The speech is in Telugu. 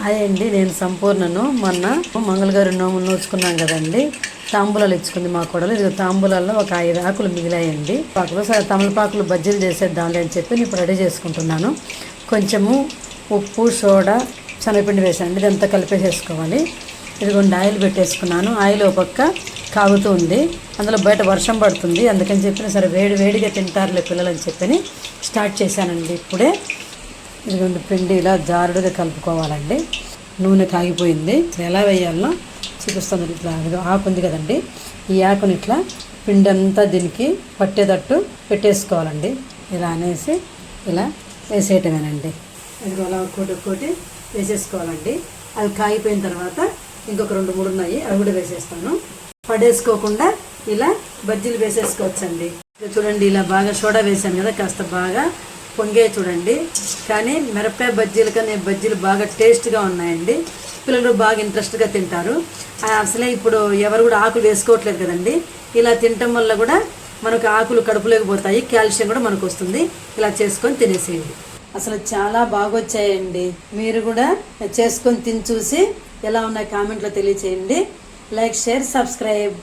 హాయ్ అండి నేను సంపూర్ణను. మొన్న మంగళగారు నోము నోచుకున్నాం కదండి. తాంబూలాలు ఇచ్చుకుంది మా కొడలు. ఇది తాంబూలాల్లో ఒక ఐదు ఆకులు మిగిలాయండి. పాకులు సరే తమలపాకులు బజ్జీలు చేసేద్దాంలే అని చెప్పి నేను ఇప్పుడు రెడీ చేసుకుంటున్నాను. కొంచెము ఉప్పు సోడా శనగపిండి వేసానండి. ఇదంతా కలిపేసేసుకోవాలి. ఇదిగోండి ఆయిల్ పెట్టేసుకున్నాను. ఆయిల్ ఒక పక్క కాగుతూ ఉంది. అందులో బయట వర్షం పడుతుంది. అందుకని చెప్పిన సరే వేడి వేడిగా తింటారులే పిల్లలు అని చెప్పని స్టార్ట్ చేశానండి ఇప్పుడే. ఇదిగోండి పిండి ఇలా జారుడుగా కలుపుకోవాలండి. నూనె కాగిపోయింది. ఎలా వేయాలో చూపిస్తాను ఇట్లా. ఇదిగో ఆకు ఉంది కదండి. ఈ ఆకుని ఇట్లా పిండి అంతా దీనికి పట్టేటట్టు పెట్టేసుకోవాలండి. ఇలా అనేసి ఇలా వేసేయటమేనండి. ఇదిగో అలా ఒక్కోటి ఒక్కోటి వేసేసుకోవాలండి. అవి కాగిపోయిన తర్వాత ఇంకొక రెండు మూడు ఉన్నాయి. అవి కూడా వేసేస్తాను. పడేసుకోకుండా ఇలా బజ్జీలు వేసేసుకోవచ్చండి. చూడండి ఇలా బాగా సోడా వేసాను కదా కాస్త బాగా పొంగే చూడండి. కానీ మిరపకాయ బజ్జీలు కానీ బజ్జీలు బాగా టేస్ట్గా ఉన్నాయండి. పిల్లలు బాగా ఇంట్రెస్ట్గా తింటారు. అసలే ఇప్పుడు ఎవరు కూడా ఆకులు వేసుకోవట్లేదు కదండి. ఇలా తినటం వల్ల కూడా మనకు ఆకులు కడుపులోకి పోతాయి. కాల్షియం కూడా మనకు వస్తుంది. ఇలా చేసుకొని తినేసేయండి. అసలు చాలా బాగా వచ్చాయండి. మీరు కూడా చేసుకొని తిని చూసి ఎలా ఉన్నాయి కామెంట్లో తెలియచేయండి. Like share subscribe.